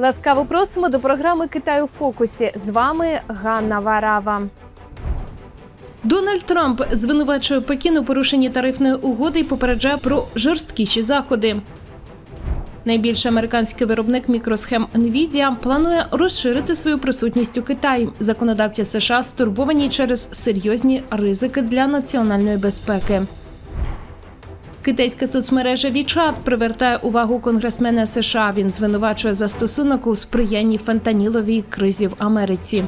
Ласкаво просимо до програми Китай у фокусі. З вами Ганна Варава. Дональд Трамп звинувачує Пекін у порушенні тарифної угоди і попереджає про жорсткіші заходи. Найбільший американський виробник мікросхем Nvidia планує розширити свою присутність у Китаї. Законодавці США стурбовані через серйозні ризики для національної безпеки. Китайська соцмережа WeChat привертає увагу конгресмена США. Він звинувачує застосунок у сприянні фентаніловій кризі в Америці.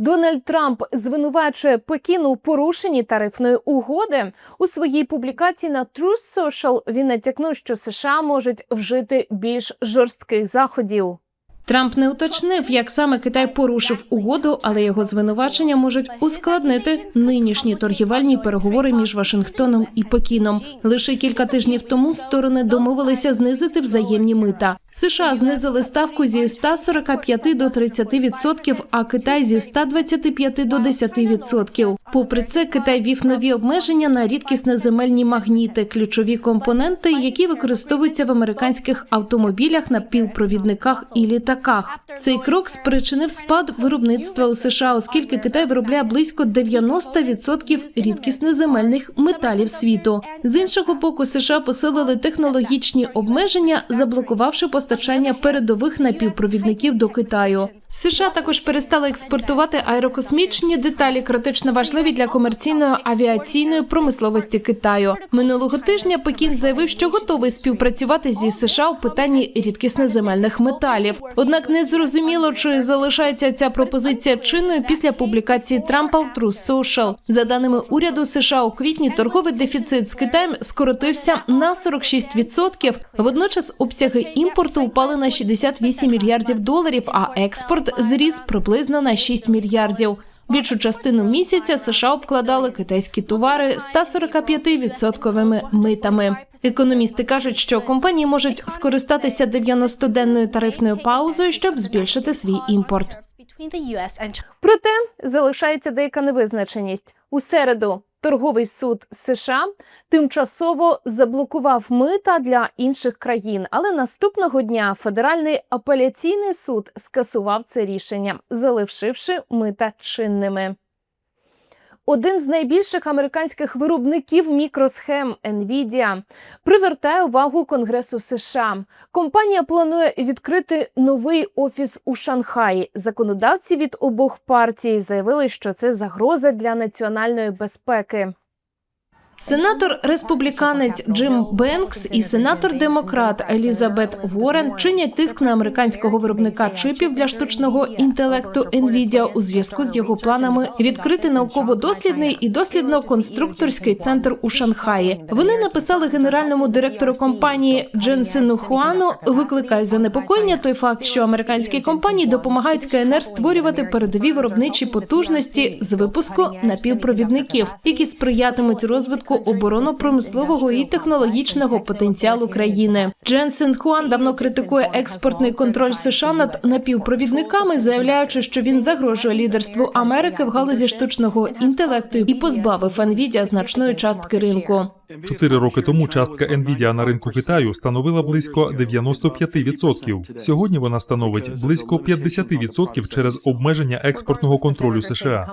Дональд Трамп звинувачує Пекін у порушенні тарифної угоди. У своїй публікації на Truth Social він натякнув, що США можуть вжити більш жорстких заходів. Трамп не уточнив, як саме Китай порушив угоду, але його звинувачення можуть ускладнити нинішні торгівельні переговори між Вашингтоном і Пекіном. Лише кілька тижнів тому сторони домовилися знизити взаємні мита. США знизили ставку зі 145 до 30%, а Китай зі 125 до 10%. Попри це, Китай вів нові обмеження на рідкісне земельні магніти, ключові компоненти, які використовуються в американських автомобілях, напівпровідниках і літаках. Цей крок спричинив спад виробництва у США, оскільки Китай виробляє близько 90% рідкісноземельних металів світу. З іншого боку, США посилили технологічні обмеження, заблокувавши постачання передових напівпровідників до Китаю. США також перестали експортувати аерокосмічні деталі, критично важливі для комерційної авіаційної промисловості Китаю. Минулого тижня Пекін заявив, що готовий співпрацювати зі США у питанні рідкісноземельних металів. Однак не зрозуміло, чи залишається ця пропозиція чинною після публікації Трампа в True Social. За даними уряду США, у квітні торговий дефіцит з Китаєм скоротився на 46%. Водночас обсяги імпорту упали на 68 мільярдів доларів, а експорт зріс приблизно на 6 мільярдів. Більшу частину місяця США обкладали китайські товари 145% митами. Економісти кажуть, що компанії можуть скористатися 90-денною тарифною паузою, щоб збільшити свій імпорт. Проте залишається деяка невизначеність у середу. Торговий суд США тимчасово заблокував мита для інших країн, але наступного дня федеральний апеляційний суд скасував це рішення, залишивши мита чинними. Один з найбільших американських виробників мікросхем Nvidia привертає увагу Конгресу США. Компанія планує відкрити новий офіс у Шанхаї. Законодавці від обох партій заявили, що це загроза для національної безпеки. Сенатор республіканець Джим Бенкс і сенатор-демократ Елізабет Ворен чинять тиск на американського виробника чипів для штучного інтелекту NVIDIA у зв'язку з його планами відкрити науково-дослідний і дослідно-конструкторський центр у Шанхаї. Вони написали генеральному директору компанії Дженсену Хуану. Викликає занепокоєння той факт, що американські компанії допомагають КНР створювати передові виробничі потужності з випуску напівпровідників, які сприятимуть розвитку оборонно-промислового і технологічного потенціалу країни. Дженсен Хуан давно критикує експортний контроль США над напівпровідниками, заявляючи, що він загрожує лідерству Америки в галузі штучного інтелекту і позбавив Nvidia значної частки ринку. Чотири роки тому частка Nvidia на ринку Китаю становила близько 95%. Сьогодні вона становить близько 50% через обмеження експортного контролю США.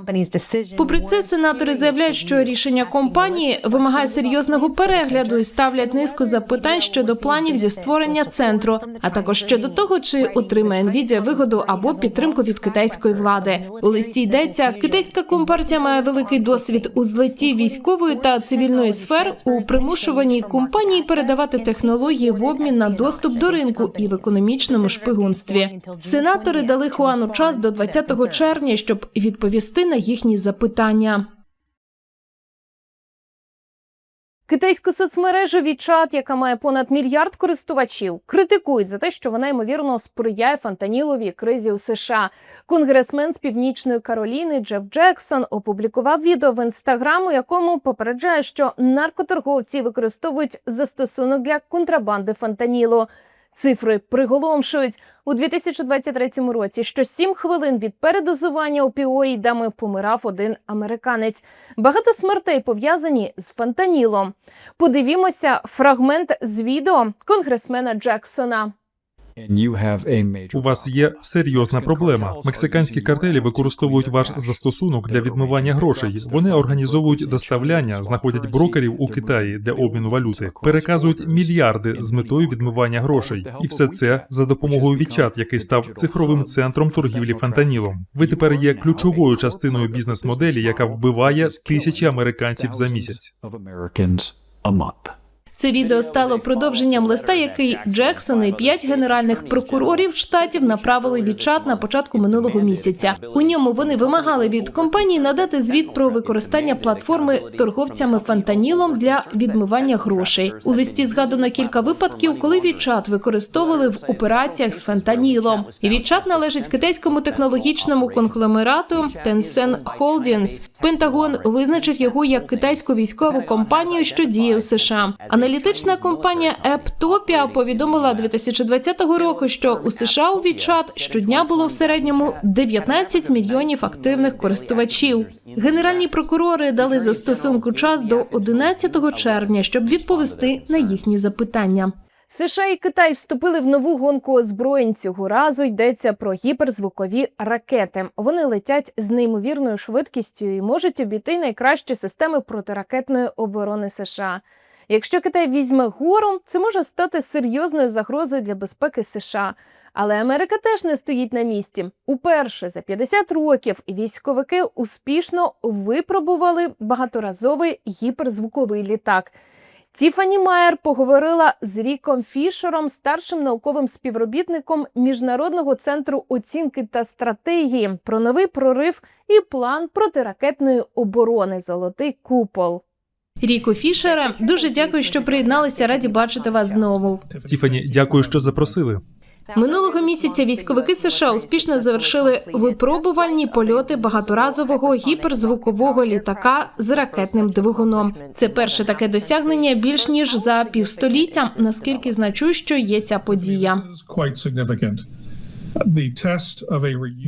Попри це, сенатори заявляють, що рішення компанії вимагає серйозного перегляду і ставлять низку запитань щодо планів зі створення центру, а також щодо того, чи отримає Nvidia вигоду або підтримку від китайської влади. У листі йдеться, китайська компартія має великий досвід у злитті військової та цивільної сфер у примушуванні компанії передавати технології в обмін на доступ до ринку і в економічному шпигунстві. Сенатори дали Хуану час до 20 червня, щоб відповісти на їхні запитання. Китайську соцмережу WeChat, яка має понад мільярд користувачів, критикують за те, що вона ймовірно сприяє фантаніловій кризі у США. Конгресмен з північної Кароліни Джеф Джексон опублікував відео в інстаграм, у якому попереджає, що наркоторговці використовують застосунок для контрабанди фантанілу. Цифри приголомшують у 2023 році. Що 7 хвилин від передозування опіоїдами помирав один американець. Багато смертей пов'язані з фентанілом. Подивімося фрагмент з відео конгресмена Джексона. У вас є серйозна проблема. Мексиканські картелі використовують ваш застосунок для відмивання грошей. Вони організовують доставляння, знаходять брокерів у Китаї для обміну валюти, переказують мільярди з метою відмивання грошей, і все це за допомогою Вічат, який став цифровим центром торгівлі фентанілом. Ви тепер є ключовою частиною бізнес-моделі, яка вбиває тисячі американців за місяць. Це відео стало продовженням листа, який Джексон і п'ять генеральних прокурорів штатів направили від чат на початку минулого місяця. У ньому вони вимагали від компанії надати звіт про використання платформи торговцями фентанілом для відмивання грошей. У листі згадано кілька випадків, коли відчат використовували в операціях з фентанілом. Відчат належить китайському технологічному конгломерату Tencent Holdings. Пентагон визначив його як китайську військову компанію, що діє у США. Аналітична компанія Ептопія повідомила 2020 року, що у США у WeChat щодня було в середньому 19 мільйонів активних користувачів. Генеральні прокурори дали застосунку час до 11 червня, щоб відповісти на їхні запитання. США і Китай вступили в нову гонку озброєнь. Цього разу йдеться про гіперзвукові ракети. Вони летять з неймовірною швидкістю і можуть обійти найкращі системи протиракетної оборони США. Якщо Китай візьме гору, це може стати серйозною загрозою для безпеки США. Але Америка теж не стоїть на місці. Уперше за 50 років військовики успішно випробували багаторазовий гіперзвуковий літак. Тіфані Майер поговорила з Ріком Фішером, старшим науковим співробітником Міжнародного центру оцінки та стратегії, про новий прорив і план протиракетної оборони Золотий купол. Ріко Фішере, дуже дякую, що приєдналися. Раді бачити вас знову. Тіфані, дякую, що запросили. Минулого місяця військовики США успішно завершили випробувальні польоти багаторазового гіперзвукового літака з ракетним двигуном. Це перше таке досягнення більш ніж за півстоліття. Наскільки значущою є ця подія?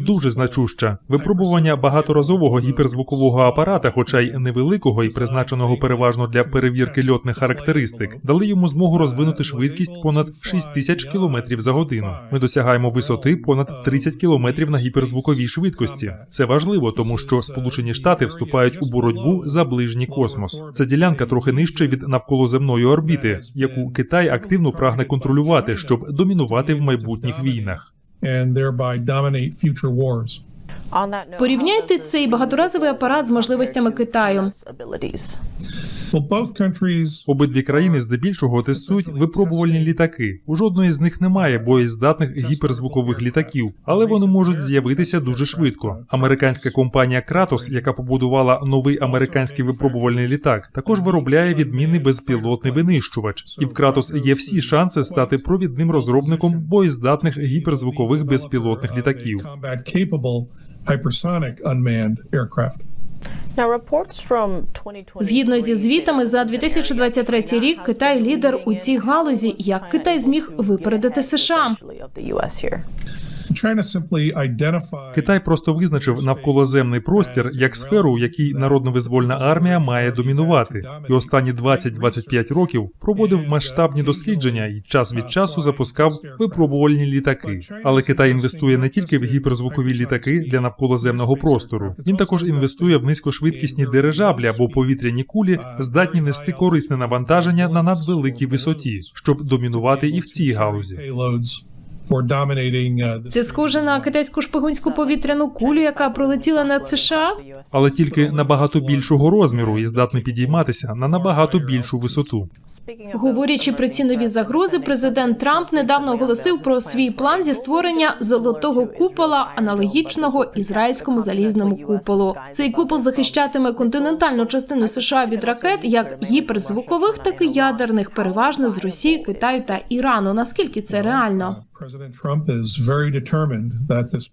Дуже значуща випробування багаторазового гіперзвукового апарата, хоча й невеликого і призначеного переважно для перевірки льотних характеристик, дали йому змогу розвинути швидкість понад 6 тисяч кілометрів за годину. Ми досягаємо висоти понад 30 кілометрів на гіперзвуковій швидкості. Це важливо, тому що Сполучені Штати вступають у боротьбу за ближній космос. Це ділянка трохи нижче від навколоземної орбіти, яку Китай активно прагне контролювати, щоб домінувати в майбутніх війнах. And thereby dominate future wars. Порівняйте цей багаторазовий апарат з можливостями Китаю. Обидві країни здебільшого тестують випробувальні літаки. У жодної з них немає боєздатних гіперзвукових літаків, але вони можуть з'явитися дуже швидко. Американська компанія Kratos, яка побудувала новий американський випробувальний літак, також виробляє відмінний безпілотний винищувач. І в Kratos є всі шанси стати провідним розробником боєздатних гіперзвукових безпілотних літаків. Згідно зі звітами за 2023 рік, Китай лідер у цій галузі. Як Китай зміг випередити США? Китай просто визначив навколоземний простір як сферу, в якій народно-визвольна армія має домінувати, і останні 20-25 років проводив масштабні дослідження і час від часу запускав випробувальні літаки. Але Китай інвестує не тільки в гіперзвукові літаки для навколоземного простору. Він також інвестує в низькошвидкісні дирижаблі або повітряні кулі, здатні нести корисне навантаження на надвеликій висоті, щоб домінувати і в цій галузі. Uh, Це схоже на китайську шпигунську повітряну кулю, яка пролетіла над США. але тільки набагато більшого розміру і здатний підійматися на набагато більшу висоту. Говорячи про ці нові загрози, президент Трамп недавно оголосив про свій план зі створення золотого купола, аналогічного ізраїльському залізному куполу. Цей купол захищатиме континентальну частину США від ракет, як гіперзвукових, так і ядерних, переважно з Росії, Китаю та Ірану. Наскільки це реально?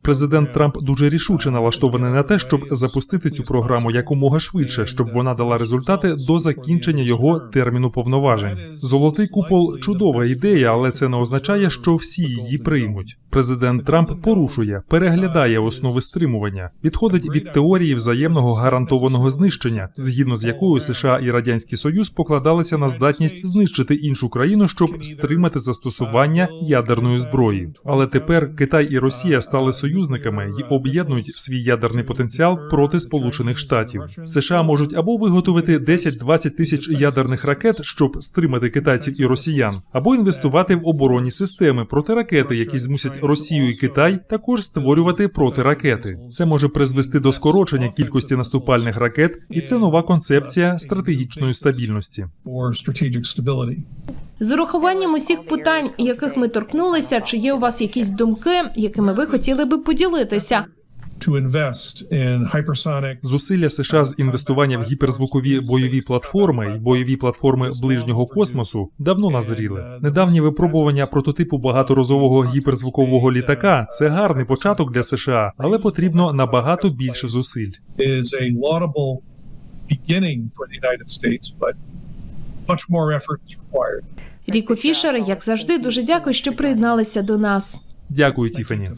Президент Трамп дуже рішуче налаштований на те, щоб запустити цю програму якомога швидше, щоб вона дала результати до закінчення його терміну повноважень. Золотий купол чудова ідея, але це не означає, що всі її приймуть. Президент Трамп порушує, переглядає основи стримування, відходить від теорії взаємного гарантованого знищення, згідно з якою США і радянський Союз покладалися на здатність знищити іншу країну, щоб стримати застосування ядерної зброї. Але тепер Китай і Росія стали союзниками і об'єднують свій ядерний потенціал проти Сполучених Штатів. США можуть або виготовити 10-20 тисяч ядерних ракет, щоб стримати китайців і росіян, або інвестувати в оборонні системи протиракети, які змусять Росію і Китай також створювати протиракети. Це може призвести до скорочення кількості наступальних ракет, і це нова концепція стратегічної стабільності. З урахуванням усіх питань, яких ми торкнулися, чи є у вас якісь думки, якими ви хотіли би поділитися? To invest in Зусилля США з інвестування в гіперзвукові бойові платформи і бойові платформи ближнього космосу давно назріли. Недавні випробування прототипу багаторазового гіперзвукового літака це гарний початок для США, але потрібно набагато більше зусиль. is a laudable beginning for the United States, but much more effort is required. Ріко Фішер, як завжди, дуже дякую, що приєдналися до нас. Дякую, Тіфані.